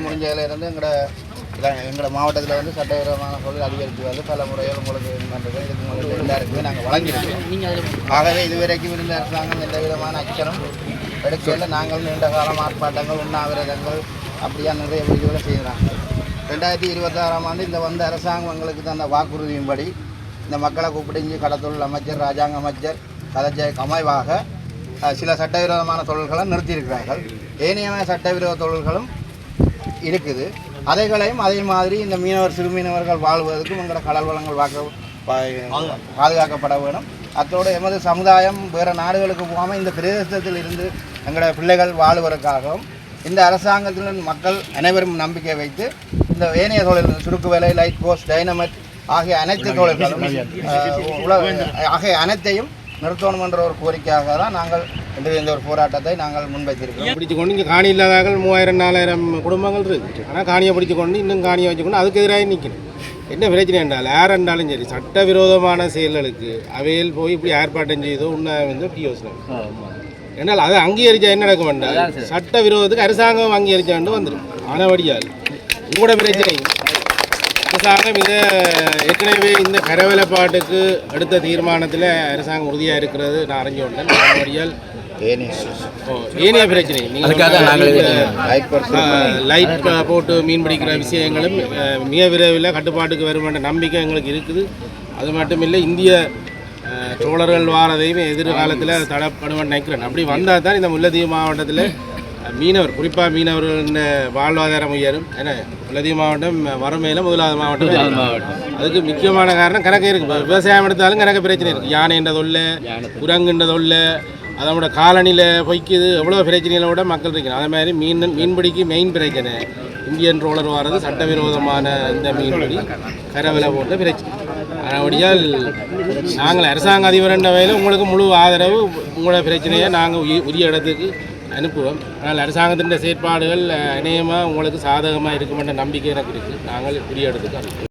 முடிஞ்சதுல இருந்து எங்களோட எங்களோட மாவட்டத்தில் வந்து சட்டவிரோதமான பொருள் அதிகரித்து வந்து பல முறைகள் உங்களுக்கு நன்றிகள் இதுக்கு முதல்ல எல்லாருக்குமே நாங்கள் வழங்கியிருக்கோம் ஆகவே இதுவரைக்கும் இருந்த அரசாங்கம் எந்த விதமான அச்சரம் எடுக்கல நாங்கள் நீண்ட காலம் ஆர்ப்பாட்டங்கள் உண்ணாவிரதங்கள் அப்படியா நிறைய விதிகளை செய்கிறாங்க ரெண்டாயிரத்தி இருபத்தாறாம் ஆண்டு இந்த வந்த அரசாங்கம் எங்களுக்கு தந்த வாக்குறுதியின்படி இந்த மக்களை கூப்பிட்டு கடத்தொழில் அமைச்சர் ராஜாங்க அமைச்சர் கதைச்ச அமைவாக சில சட்டவிரோதமான தொழில்களை நிறுத்தியிருக்கிறார்கள். ஏனைய சட்டவிரோத தொழில்களும் இருக்குது. அதைகளையும் அதே மாதிரி இந்த மீனவர் சிறு மீனவர்கள் வாழ்வதற்கும் எங்களோட கடல் வளங்கள் வாக்க பாதுகாக்கப்பட வேணும் அத்தோடு எமது சமுதாயம் வேறு நாடுகளுக்கு போகாமல் இந்த பிரதேசத்தில் இருந்து எங்களோட பிள்ளைகள் வாழ்வதற்காகவும் இந்த அரசாங்கத்தின் மக்கள் அனைவரும் நம்பிக்கை வைத்து இந்த ஏனைய தொழில் சுருக்கு வேலை லைட் போஸ்ட் டைனமெட் ஆகிய அனைத்து தொழில்களும் ஆகிய அனைத்தையும் நிறுத்தணும் என்ற ஒரு கோரிக்கையாக தான் நாங்கள் இன்று இந்த ஒரு போராட்டத்தை நாங்கள் முன்வைத்திருக்கிறோம். பிடிச்சு கொண்டு இங்கே காணி இல்லாதார்கள் மூவாயிரம் நாலாயிரம் குடும்பங்கள் இருக்குது. ஆனால் காணியை பிடிச்சு கொண்டு இன்னும் காணியை வச்சுக்கொண்டு அதுக்கு எதிராக நிற்கணும். என்ன பிரச்சனை என்றால் யார் என்றாலும் சரி சட்டவிரோதமான செயல்களுக்கு அவையில் போய் இப்படி ஏற்பாட்டம் செய்தோ உண்ணா வந்து இப்படி யோசனை. என்னால் அதை அங்கீகரிச்சா என்ன நடக்கும் என்றால் சட்டவிரோதத்துக்கு அரசாங்கம் அங்கீகரிச்சா வேண்டும் வந்துடும். ஆனவடியால் உங்களோட பிரச்சனை அரசாங்கம் இதை ஏற்கனவே இந்த கரவேலப்பாட்டுக்கு எடுத்த தீர்மானத்தில் அரசாங்கம் உறுதியாக இருக்கிறது. நான் அறிஞ்சு கொண்டேன் ஆனவடியால் ஏனைய பிரச்சனை நீங்கள் லைட் போட்டு மீன் பிடிக்கிற விஷயங்களும் மிக விரைவில் கட்டுப்பாட்டுக்கு வரும் என்ற நம்பிக்கை எங்களுக்கு இருக்குது. அது மட்டும் இல்லை இந்திய சோழர்கள் வாரதையும் எதிர்காலத்தில் தடப்படுவேன் நினைக்கிறேன். அப்படி வந்தால் தான் இந்த முல்லத்தீவு மாவட்டத்தில் மீனவர் குறிப்பாக மீனவர்களின் வாழ்வாதாரம் உயரும். ஏன்னா முல்லத்தீவு மாவட்டம் வறுமையில் முதலாவது மாவட்டம். அதுக்கு முக்கியமான காரணம் கணக்கு இருக்குது விவசாயம் எடுத்தாலும் கணக்கு பிரச்சனை இருக்குது யானைன்ற தொல்லை குரங்குன்ற தொல்லை. அதோட காலனியில் பொய்க்குது எவ்வளோ பிரச்சனைகளோட மக்கள் இருக்கணும் அதே மாதிரி மீன் மீன்பிடிக்கு மெயின் பிரச்சனை இந்தியன் ரோலர் வாரது சட்டவிரோதமான இந்த மீன்பிடி கரவில போட்ட பிரச்சனை. அதபடியால் நாங்கள் அரசாங்க அதிபர் என்ற வகையில் உங்களுக்கு முழு ஆதரவு உங்களோட பிரச்சனையை நாங்கள் உரிய இடத்துக்கு அனுப்புவோம் ஆனால் அரசாங்கத்தின் செயற்பாடுகள் அநேகமாக இணையமாக உங்களுக்கு சாதகமாக இருக்குமென்ற நம்பிக்கை எனக்கு இருக்குது நாங்கள் புரிய இடத்துக்கு அனுப்புவோம்